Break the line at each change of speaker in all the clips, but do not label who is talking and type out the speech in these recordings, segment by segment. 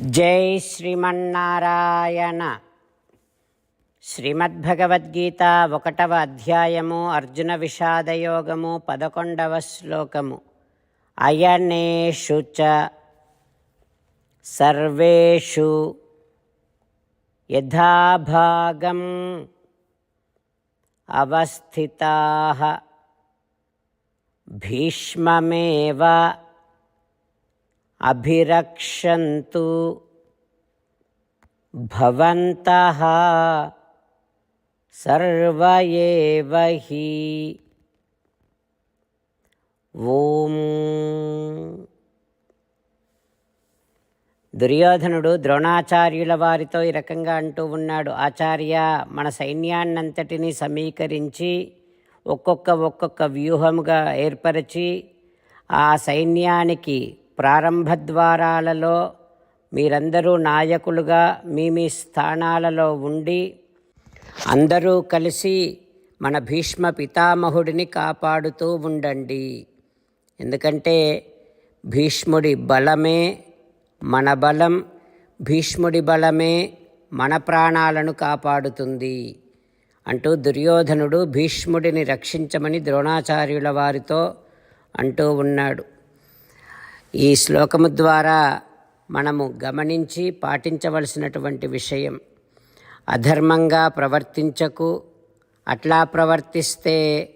జై శ్రీమన్నారాయణ. శ్రీమద్భగవద్గీత ఒకటవ అధ్యాయము అర్జున విషాదయోగము పదకొండవ శ్లోకము. అయనేషు చ సర్వేషు యథాభాగం అవస్థితా. భీష్మమేవ అభిరక్షంతు భవంతః సర్వ ఓం. దుర్యోధనుడు ద్రోణాచార్యుల వారితో ఈ రకంగా అంటూ ఉన్నాడు. ఆచార్య మన సైన్యాన్నంతటినీ సమీకరించి ఒక్కొక్క ఒక్కొక్క వ్యూహముగా ఏర్పరిచి ఆ సైన్యానికి ప్రారంభ ద్వారాలలో మీరందరూ నాయకులుగా మీ మీ స్థానాలలో ఉండి అందరూ కలిసి మన భీష్మ పితామహుడిని కాపాడుతూ ఉండండి. ఎందుకంటే భీష్ముడి బలమే మన బలం భీష్ముడి బలమే మన ప్రాణాలను కాపాడుతుంది. అంటూ దుర్యోధనుడు భీష్ముడిని రక్షించమని ద్రోణాచార్యుల వారితో అంటూ ఉన్నాడు. ఈ శ్లోకము ద్వారా మనము గమనించి పాటించవలసినటువంటి విషయం. అధర్మంగా ప్రవర్తించకు అట్లా ప్రవర్తిస్తే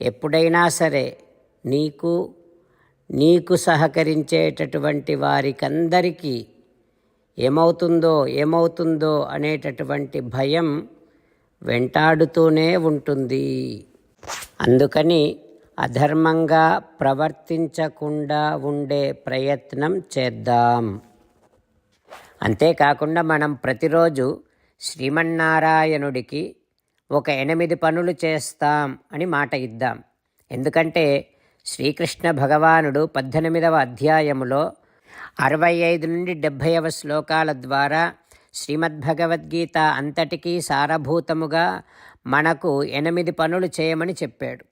ఎప్పుడైనా సరే నీకు నీకు సహకరించేటటువంటి వారికందరికీ ఏమవుతుందో ఏమవుతుందో అనేటటువంటి భయం వెంటాడుతూనే ఉంటుంది. అందుకని అధర్మంగా ప్రవర్తించకుండా ఉండే ప్రయత్నం చేద్దాం. అంతేకాకుండా మనం ప్రతిరోజు శ్రీమన్నారాయణుడికి ఒక ఎనిమిది పనులు చేస్తాం అని మాట ఇద్దాం. ఎందుకంటే శ్రీకృష్ణ భగవానుడు పద్దెనిమిదవ అధ్యాయములో అరవై ఐదు నుండి డెబ్భైవ శ్లోకాల ద్వారా శ్రీమద్భగవద్గీత అంతటికీ సారభూతముగా మనకు ఎనిమిది పనులు చేయమని చెప్పాడు.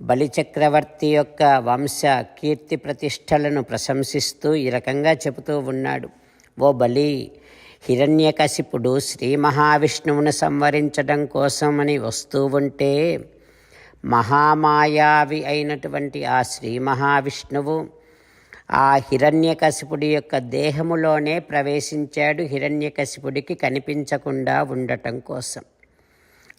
బలిచక్రవర్తి యొక్క వంశ కీర్తి ప్రతిష్టలను ప్రశంసిస్తూ ఈ రకంగా చెబుతూ ఉన్నాడు. ఓ బలి హిరణ్యకశిపుడు శ్రీ మహావిష్ణువును సంవరించడం కోసమని వస్తూ ఉంటే మహామాయావి అయినటువంటి ఆ శ్రీ మహావిష్ణువు ఆ హిరణ్యకశిపుడి యొక్క దేహములోనే ప్రవేశించాడు. హిరణ్యకశిపుడికి కనిపించకుండా ఉండటం కోసం.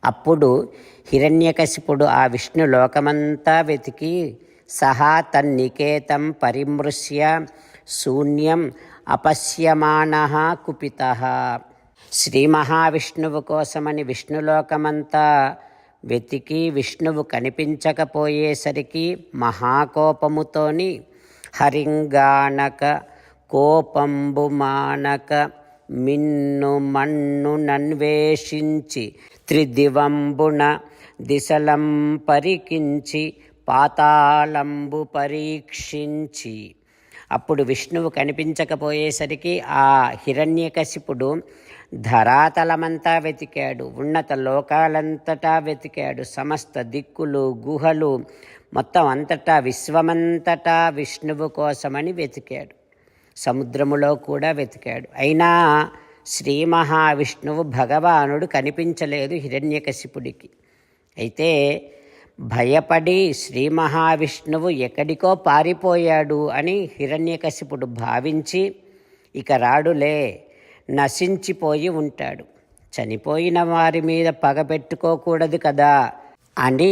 అప్పుడు హిరణ్యకశిపుడు ఆ విష్ణు లోకమంతా వెతికి సహా తన్నికేతం పరిమృశ్య శూన్యం అపశ్యమాణ కుపిత. శ్రీ మహావిష్ణువు కోసమని విష్ణులోకమంతా వెతికి విష్ణువు కనిపించకపోయేసరికి మహాకోపముతోని హరింగాణక కోపంబుమానక మానక మిన్ను మన్ను నన్వేషించి త్రిదివంబున దిశలం పరికించి పాతాళంబు పరీక్షించి. అప్పుడు విష్ణువు కనిపించకపోయేసరికి ఆ హిరణ్యకశిపుడు ధరాతలమంతా వెతికాడు ఉన్నత లోకాలంతటా వెతికాడు సమస్త దిక్కులు గుహలు మొత్తం అంతటా విశ్వమంతటా విష్ణువు కోసమని వెతికాడు. సముద్రములో కూడా వెతికాడు. అయినా శ్రీ మహావిష్ణువు భగవానుడు కనిపించలేదు హిరణ్యకశిపుడికి. అయితే భయపడి శ్రీ మహావిష్ణువు ఎక్కడికో పారిపోయాడు అని హిరణ్యకశిపుడు భావించి ఇక రాడులే నశించిపోయి ఉంటాడు. చనిపోయిన వారి మీద పగ పెట్టుకోకూడదు కదా అని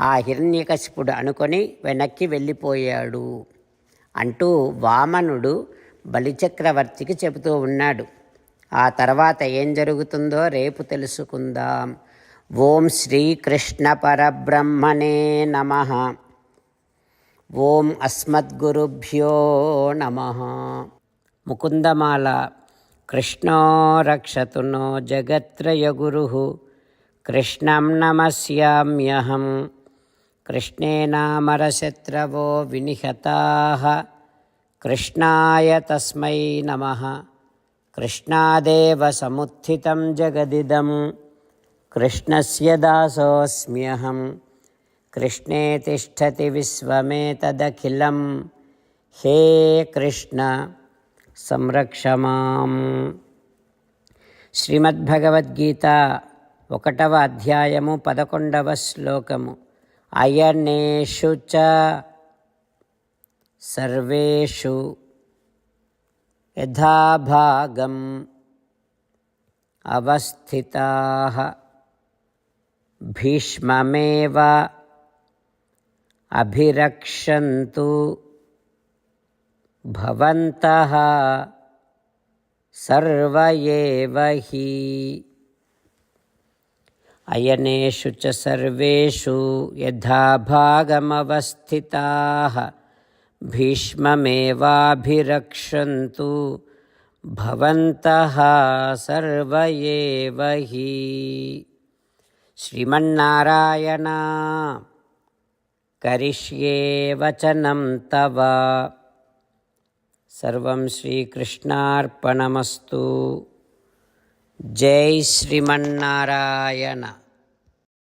ఆ హిరణ్యకశిపుడు అనుకొని వెనక్కి వెళ్ళిపోయాడు. అంటూ వామనుడు బలిచక్రవర్తికి చెబుతూ ఉన్నాడు. ఆ తర్వాత ఏం జరుగుతుందో రేపు తెలుసుకుందాం. ఓం శ్రీకృష్ణ పరబ్రహ్మణే నమ. ఓం అస్మద్గురుభ్యో నమ. ముకుందమాల కృష్ణో రక్షతు నో జగత్రయగురు కృష్ణం నమస్యామ్యహం. కృష్ణేనామరశత్రవో వినిహతా. కృష్ణాయ తస్మై నమ. కృష్ణాదేవ సముత్థితం జగదిదం. కృష్ణస్య దాసోऽస్మ్యహం కృష్ణే తిష్టతి విశ్వమేతదఖిలం. హే కృష్ణ సంరక్షమాం శ్రీమద్భగవద్గీత ఒకటవ అధ్యాయము పదకొండవ శ్లోకము. अयनेषु च सर्वेषु यथाभागम् अवस्थिताः। भीष्ममेव अभिरक्षन्तु भवन्तः सर्व एव हि। అయనేషు చ సర్వేషు యథాభాగమవస్థితా భీష్మమేవాభిరక్షంతు భవంతః సర్వయేవ హి శ్రీమన్నారాయణ కరిష్యే వచనం తవ సర్వం శ్రీకృష్ణార్పణమస్తు జై శ్రీమన్నారాయణ.